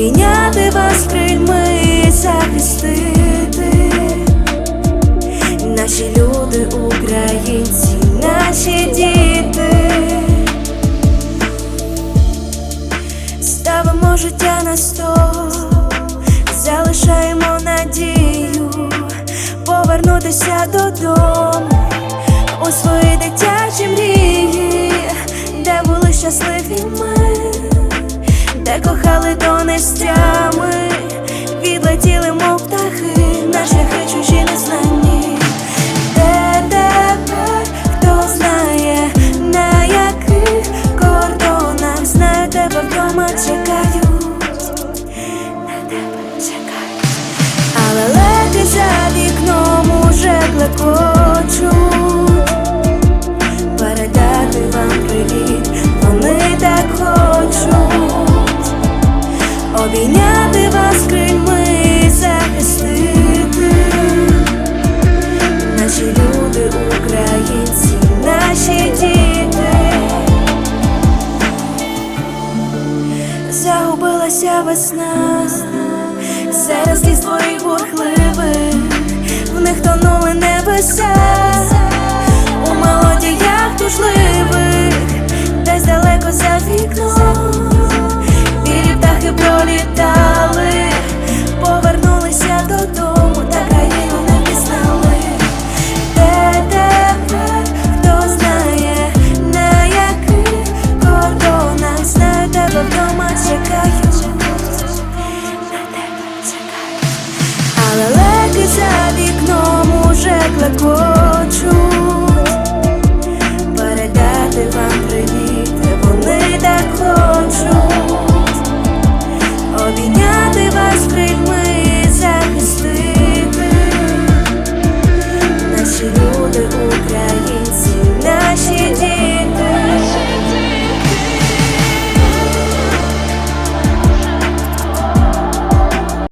обійняти вас крильми і захистити. Наші люди, українці, наші діти. Ставимо життя на стол, залишаємо надію повернутися додому у свої дитячі мрії, де були щасливі ми, де кохали до нестями, відлетіли, мов птахи, на шляхи чужі незнані. Де тепер, хто знає, на яких кордонах знаю, тебе вдома чекають, на тебе Загубилася весна. Серед сліз твоїх бурхливих, в них тонули небеса у мелодіях тужливих, десь далеко за вікном, білі птахи пролітали, повернулися додому, та країну не пізнали. Де тепер, хто знає, на яких кордонах знаю, тебе вдома чекають, за вікном уже клекочуть